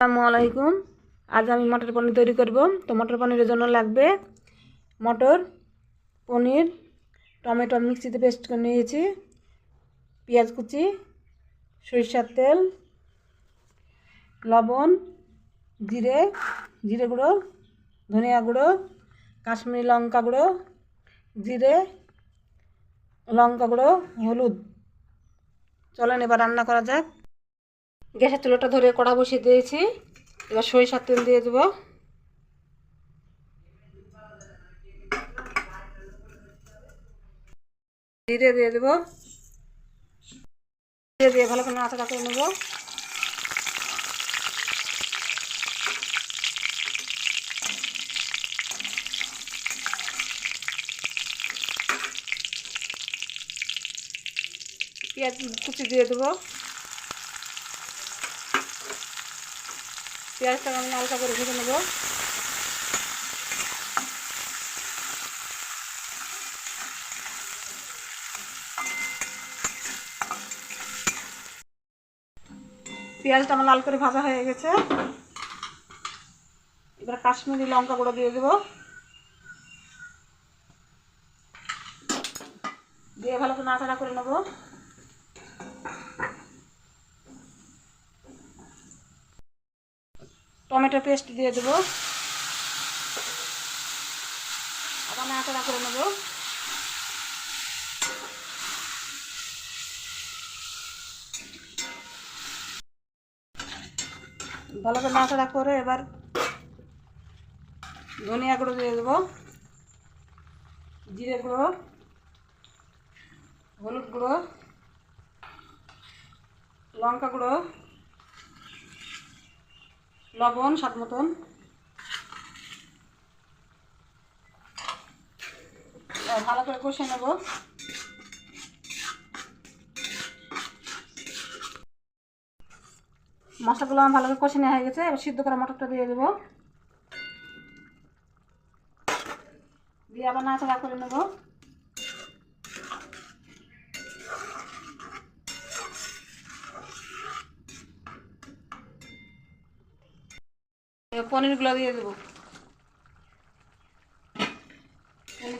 আসসালামু আলাইকুম। আজ আমি মটর পনির তৈরি করব। তো মটর পনিরের জন্য লাগবে মটর, পনির, টমেটো মিক্সিতে পেস্ট করে নিয়েছি, পেঁয়াজ কুচি, সরিষার তেল, লবণ, জিরে জিরে গুঁড়ো, ধনিয়া গুঁড়ো, কাশ্মীরি লঙ্কা গুঁড়ো, জিরে, লঙ্কা গুঁড়ো, হলুদ। চলেন এবার রান্না করা যাক। গ্যাসের চুলোটা ধরে কড়া বসিয়ে দিয়েছি। এবার সরিষার তেল দিয়ে দেবো। জিরে দিয়ে দেবো। জিরে দিয়ে ভালো করে নাড়াচাড়া করে নেব। পেঁয়াজ কুচি দিয়ে দেবো। পেঁয়াজটাকে আমি হালকা করে ভেজে নেব। পেঁয়াজটা আমার লাল করে ভাজা হয়ে গেছে। এবার কাশ্মীরি লঙ্কা গুঁড়ো দিয়ে দেবো। দিয়ে ভালো করে নাড়াচাড়া করে নেব। টমেটো পেস্ট দিয়ে দেবো। আবার নাড়াচাড়া করে নেব। ভালো করে নাড়াচাড়া করে এবার ধনিয়া গুঁড়ো দিয়ে দেবো। জিরে গুঁড়ো, হলুদ গুঁড়ো, লঙ্কা গুঁড়ো লবণ, স্বাদ মতন। ভালো করে কষে নেব। মশলাগুলো আমার ভালো করে কষে নেওয়া হয়ে গেছে। এবার সিদ্ধ করা মটরটা দিয়ে দেবো। দিয়ে আবার নাড়াচাড়া করে নেব। পনিরগুলো দিয়ে দেবো।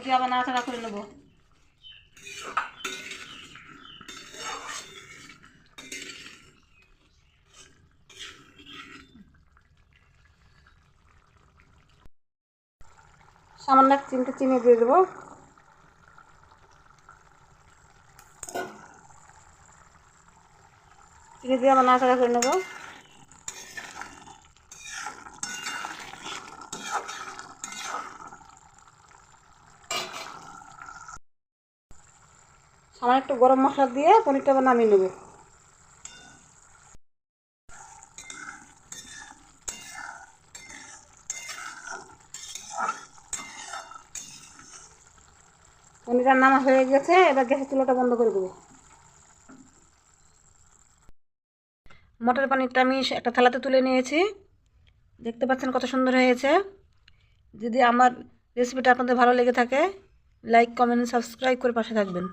দিয়ে আবার নাড়াচাড়া করে নেব? সামান্য চিমটে চিনি দিয়ে দেবো। চিনি দিয়ে আবার নাড়াচাড়া করে নেব। সামান্য একটু গরম মশলা দিয়ে পনিরটা নামিয়ে নেব। পনিরটা নামা হয়ে গেছে, এবার গ্যাসের চুলাটা বন্ধ করে দেবো। মটর পানিরটা আমি একটা থালাতে তুলে নিয়েছি। দেখতে পাচ্ছেন কত সুন্দর হয়েছে। যদি আমার রেসিপিটা আপনাদের ভালো লেগে থাকে, লাইক, কমেন্ট, সাবস্ক্রাইব করে পাশে থাকবেন।